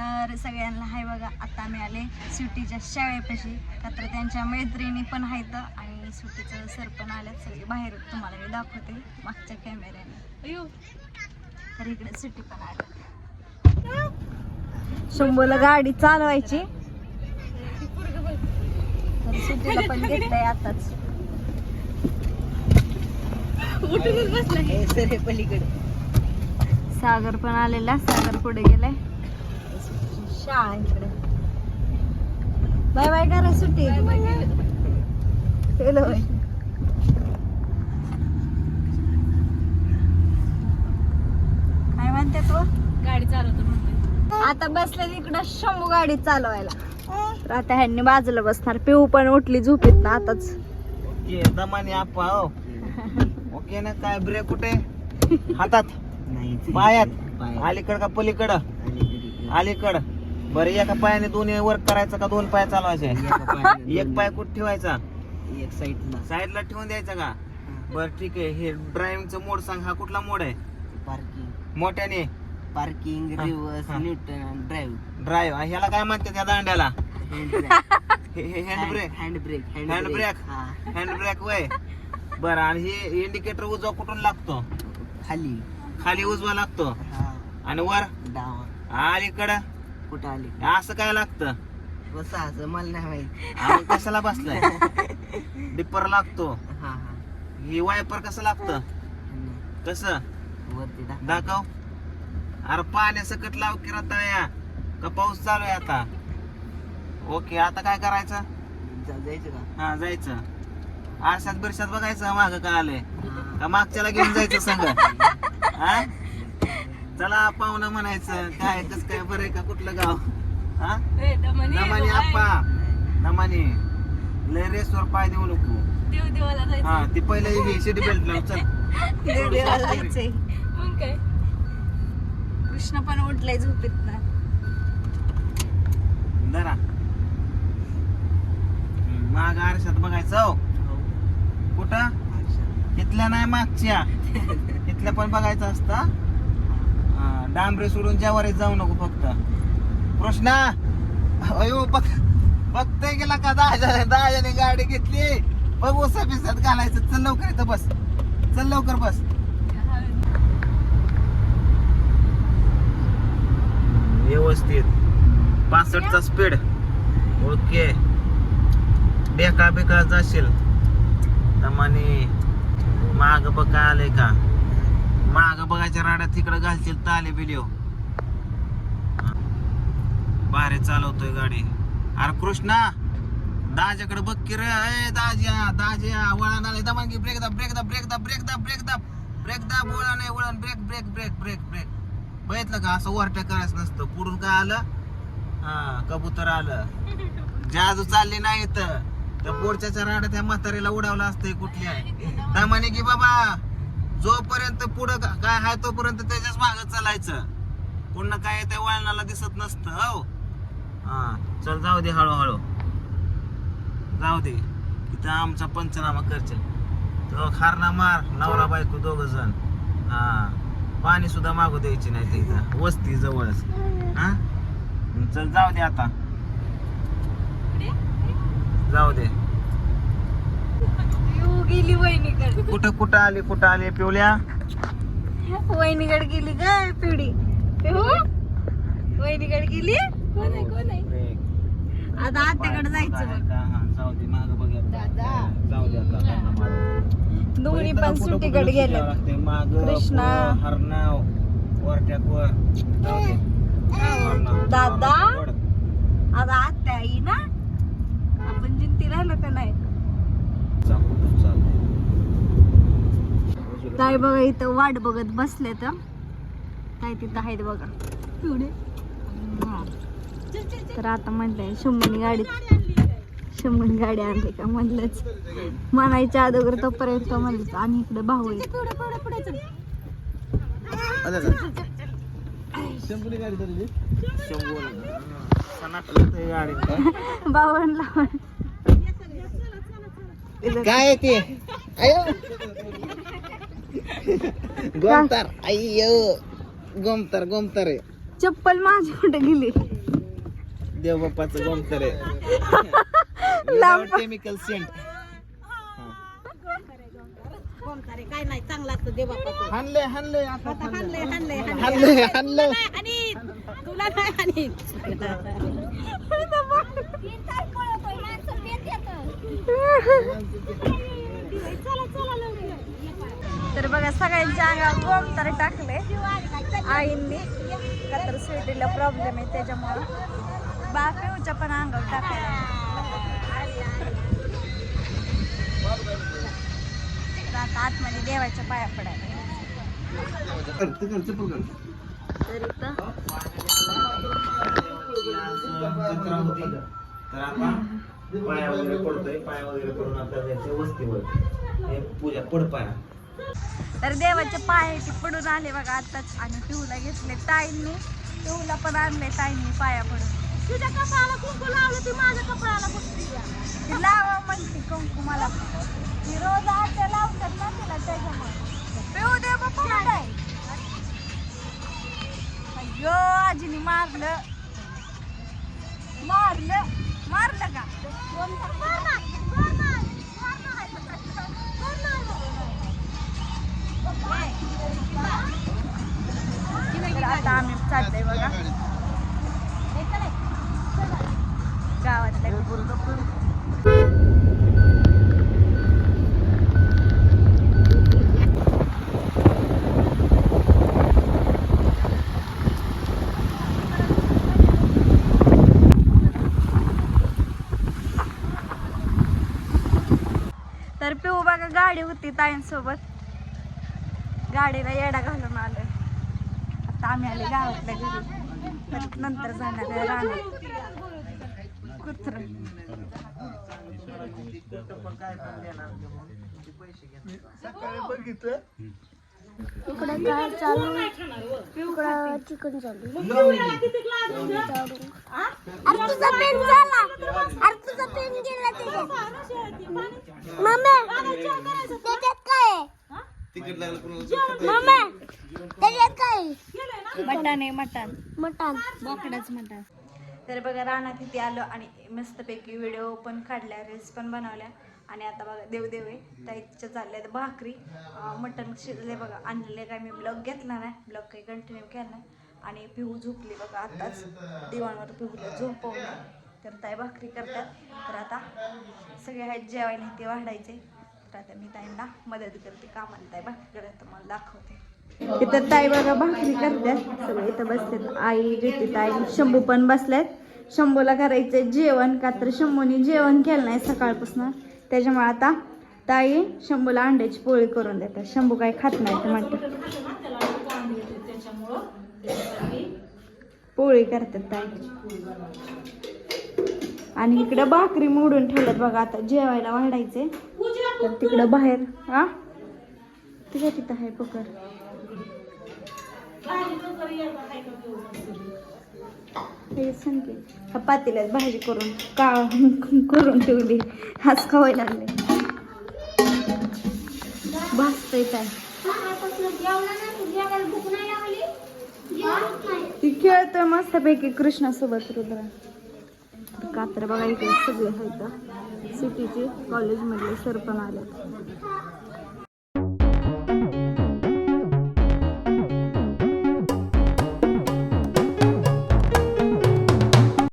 तर सगळ्यांना हाय बघा आता आम्ही आले सुट्टीच्या शाळेपाशी. का तर त्यांच्या मैत्रिणी पण आहेत आणि सुट्टीचं सर पण आल्यात सगळे. बाहेर तुम्हाला मी दाखवते मागच्या कॅमेऱ्याने तर इकडे सुट्टी पण आल्या शंभूला गाडी चालवायची. तर पण घेतलंय आताच. सागर पण आलेला. सागर पुढे गेलाय. शाळा इकडे. बाय बाय करा सुट्टी. Hello. काय म्हणते तू? गाडी चालवतो आता बसले इकडं शंभू गाडी चालवायला. तर आता ह्यांनी बाजूला बसणार. पिऊ पण उठली झोपीत ना आताच. ओके दमाने आप्पा हो. ओके ना काय ब्रेक कुठे? हातात. पायात. अलीकड का पलीकड? अलीकड. बरं एका पायाने दोन्ही वर्क करायचं का दोन पाय चालवायचे? एक पाय कुठे ठेवायचा? एक साईडला साईडला ठेवून द्यायचा का? बर ठीक आहे. हे ड्रायव्हिंगचा मोड सांग. हा कुठला मोड आहे? पार्किंग मोठ्याने? Parking reverse. Newton drive drive ह्याला काय म्हणते त्या दांड्याला? Hand brake hand brake hand brake hand brake वय. बरं आणि हे इंडिकेटर उजवा कुठून लागतो? खाली. खाली उजवा लागतो. हा. आणि वर? डावा. अलीकडं कुठं आली? असं काय लागतं? बस असं मला नाही माहीत. कशाला बसलाय? डिप्पर लागतो. हा हा. ही वायपर कसं लागतं? आणि कसं? वरती दाखव. दाखव. अरे पाण्या सकट लाव की रताळ्या. का पाऊस चालू आहे आता? ओके आता काय करायचं? जा- जायचं का? हा जायचं. आरशात बिरशात बघायचं माग काय आलंय. हा. का मागच्याला घेऊन जायचं संग? हा? चला पाहुणं म्हणायचं. काय कस काय बरं आहे का कुठलं गाव? हा. आप्पा. दमानी लय रेसवर पाय देऊ नको. देव देवाला जायचं. हा ती पहिले सीट बेल्ट लाव चल. मग काय? कृष्ण पण उठलाय झोपीत ना. माग आरशात बघायचं हो. कुठं. इथल्या नाही मागच्या. इथल्या पण बघायचं असतं. डांबरे सोडून जवारीत जाऊ नको फक्त. कृष्णा! अयो बघ बघतोय गेला का दहा दहाजणी गाडी घेतली. बघ ओसा बिसात घालायचं. चल लवकर इथं बस. चल लवकर बस. व्यवस्थित. पासष्टचा स्पीड ओके. बेका बेका जाशील. तमाने माग बघ काय आलंय का? माग बघायच्या राड्यात तिकडं घालतील ताले बिलिओ भारी चालवतोय गाडी. अरे कृष्णा दाजाकडे बघ की रे. ए दाज्या दाज्या वळण आले दमान की ब्रेक दाब ब्रेक दाब ब्रेक दाब ब्रेक दाब ब्रेक दाब ब्रेक दाब वळण नाही वळण brake brake brake brake brake बघितलं का? असं ओव्हरटेक करायचं नसतं. पुढून काय आलं? हा कबूतर आलं. जादू चालली नाही तर त्या राड्या त्या म्हातारीला उडावलं असतंय कुठल्या? त्यामाने की बाबा जोपर्यंत पुढं काय आहे तोपर्यंत त्याच्याच माग चालायचं. पुन्हा काय त्या वळणाला दिसत नसतं हो. हा चल जाऊ दे हळूहळू. जाऊ दे. इथं आमचा पंचनामा करचल तो खारणा मार नवरा बायको दोघ जण. हा पाणी सुद्धा मागू द्यायची नाही ते इथं वस्ती जवळच. हा? चल जाऊ दे आता. जाऊ दे. गेली वहिनीकडे कुठं कुठं आली कुठं आली पिवल्या वहिनीकडे गेली काय पिवडी वहिनीकडे गेली कोण आहे कोण आहे. आता आत्याकडे जायचं बघ? हा, जाऊ दे मागं. दादा. जाऊ दे आता. दोन्ही पण सुट्टीकडे गेले. मागं, कृष्णा. हरणाव दे. हरणाव, दादा. हरणाव, वड. आता आत्या आई ना आपण जिंती राहिलो का नाही जाऊ, चालतंय. काय बघा इथं वाट बघत बसले तर. काय तिथं आहेत बघा. पिवडे तर आता म्हटलंय शंभरनी गाडी शुमन गाडी आणली का म्हणलंच. म्हणायच्या अगोदर तोपर्यंत म्हणलं आणि इकडे भाऊ भाऊ काय? ते? गोमतार. अय्यो. गोमतार गोमतार आहे. चप्पल माझी कुठे गेली. देव बाप्पाचं गोमतर लांब. केमिकल सेंट काय नाही चांगला असतो देवा हानले हानले आता हाणले हाणले हानले हानले आणि तुला नाही आणि तर बघा सगळ्यांच्या अंगावर गोम तर टाकले. आईंनी. का तर स्वीटीला प्रॉब्लेम आहे त्याच्यामुळं. बापेऊच्या पण अंगावर टाकले. आता आतमध्ये देवाच्या पाया पडायला तर इथं पाया वगैरे पडतोय पाया वगैरे पडून आता त्याच्या वस्तीवर हे पूजा पडपाया. तर देवाचे पाय ते पडून आले बघा आताच. आणि पिहूला घेतले ताईंनी. पिहूला पण आणले ताईंनी पाया पडून. तुझ्या कपाळाला कुंकू लावलं ती माझ्या कपाळाला ती लावा म्हणते कुंकू मला. ती रोज आट्या लावतात ना तिला त्याच्यामुळे. पिहू दे बाप्पा अय्यो आजीने मारलं. मारलं. मारलं का? आता आम्ही चाललोय बघा. गावातल्या तर पिऊ बघा गाडी होती ताईंसोबत. गाडीला येडा घालून आलोय. आता आम्ही आले गावातल्या घरी. परत नंतर जाणार आहे राहणार कुत्र. इकडं काय चालू? इकडं चिकन चालू. अरे तुझा पेन झाला. अरे तुझा पेन गेला त्याच्यात मम्मी? मम्मी. त्याच्यात काय आहे? मटण आहे मटण. मटण. बोकडाच मटण. तर बघा रानात इथे आलो आणि मस्तपैकी व्हिडिओ पण काढल्या रील्स पण बनवल्या. आणि आता बघा देवदेव आहे. ताईच्या चालल्या भाकरी. अं, मटण शिजले बघा. आणलेले काय मी ब्लॉग घेतला नाही. ब्लॉग काही कंटिन्यू केला नाही. आणि पिहू झोपली बघा आताच. दिवाणवर पिहूला झोपवलं. तर ताई भाकरी करतात. तर आता सगळे आहेत जेवायला. ते वाढायचे. आता मी ताईंना मदत करते कामाला ताई भाकरी करत मला दाखवते. इथं ताई बघा भाकरी करतात सगळे इथं बसतात आई घेते ताई. शंभू पण बसल्यात शंभूला करायचंय जेवण. का तर शंभूने जेवण केलं नाही सकाळपासून. त्याच्यामुळे आता ताई शंभूला अंड्याची पोळी करून देतात शंभू काही खात नाही ते म्हणतात पोळी करतात ताई. आणि इकडं भाकरी मोडून ठेवल्यात बघा आता जेवायला वाढायचे तर तिकडं बाहेर हा? तुझ्या तिथं आहे पकड. हे हा पातेल्यात भाजी करून का करून ठेवली. हाच खावाय लागले. भासतय काय? ती खेळतोय मस्तपैकी कृष्णासोबत रुद्रा. कात्र बघा इकडे सगळे आहेत. सिटीचे कॉलेजमधले सर पण आले